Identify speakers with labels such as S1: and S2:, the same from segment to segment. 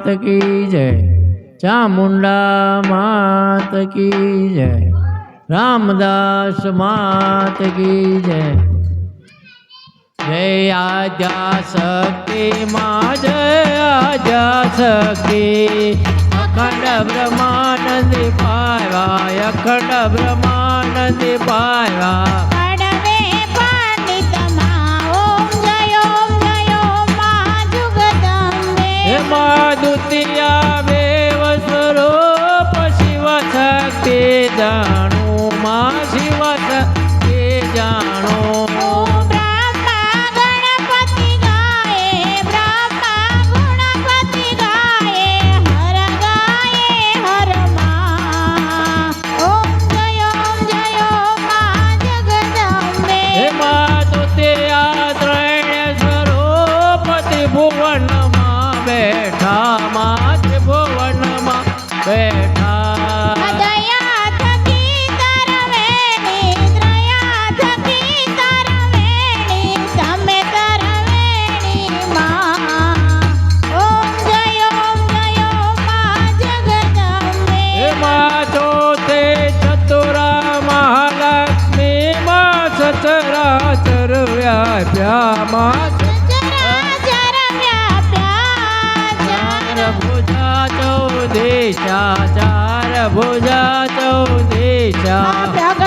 S1: मात
S2: की जय। चामुंडा मात की जय। रामदास मात की जय। जय आजा शक्ति, माँ जय आजा
S1: शक्ति। अखंड ब्रह्मानंद पाया अखंड ब्रह्मानंद पाया વ્યાપ્યા મા
S2: ચરાચર વ્યાપ્યા
S1: ચાર ભુજા ચૌદેશા ચાર ભુજા ચૌદેશા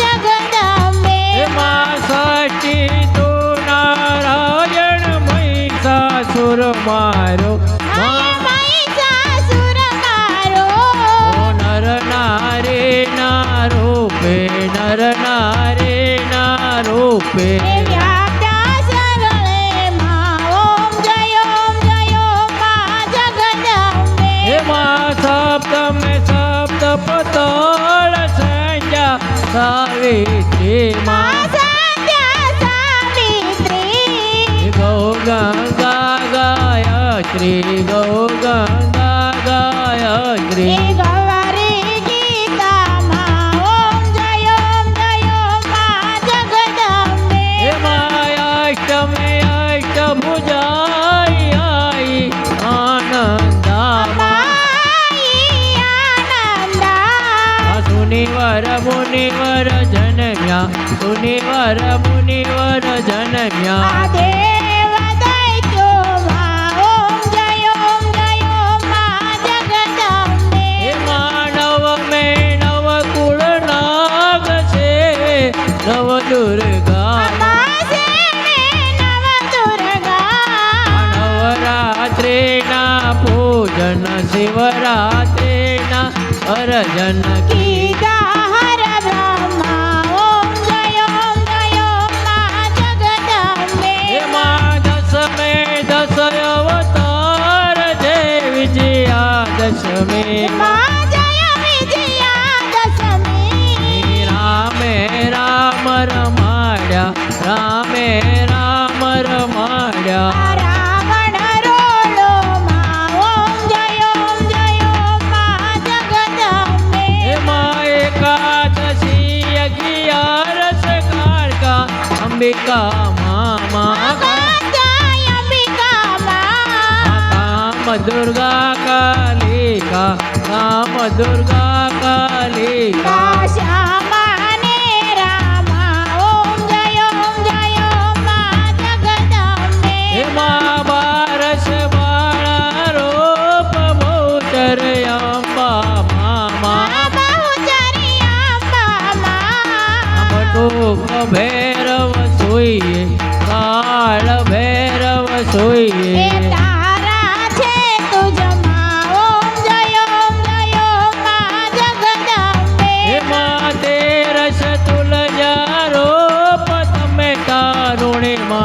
S2: જગદંબે
S1: એમાં ષષ્ઠી તો નારાયણ મહિષાસુર મારો. નર નારે ના રૂપે નર નારે ના રૂપે.
S2: सावित्री
S1: मा संध्या सावित्री गौ गंगा गायत्री
S2: गौ गंगा
S1: गायत्री સુનિવર મુનિવર જનમ્યા મુનિવર મુનિવર જનમ્યા.
S2: દેવ દૈત્યોમાં ઓમ જય ઓમ જય ઓમમાં જગદંબે.
S1: હે માનવ મે નવ કુળ નાગ છે નવ દુર્ગા
S2: અમાસે મે નવ દુર્ગા
S1: નવરાત્રિના પૂજન શિવરાત્રિના અર્જન.
S2: કીધા હર બ્રહ્મા ઓમ જય ઓમ જય ઓમમાં જગદંબે
S1: એમાં દસમે દસ અવતાર જય વિજયા દશમે.
S2: માં જય అంబికా మామా. దుర్గా కాళికా. రామ దుర్గా కాళికా.
S1: মনে মা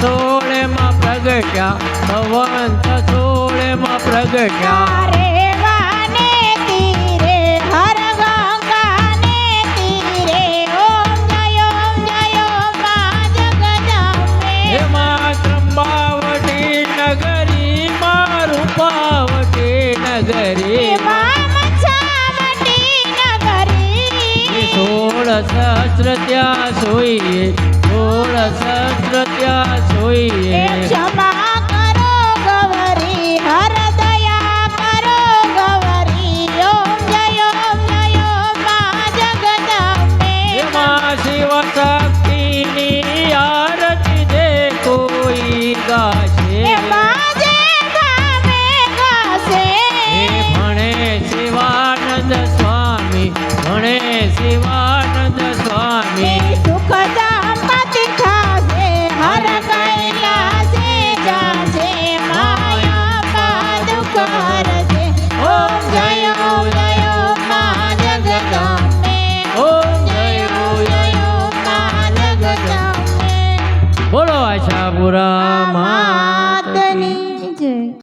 S1: સોળે માં પ્રગટ્યા. ભવંત સોળે માં પ્રગટ્યા. રે શસ્ત્ર ત્યાં સોઈએ સોળ શસ્ત્ર ત્યાં સોઈએ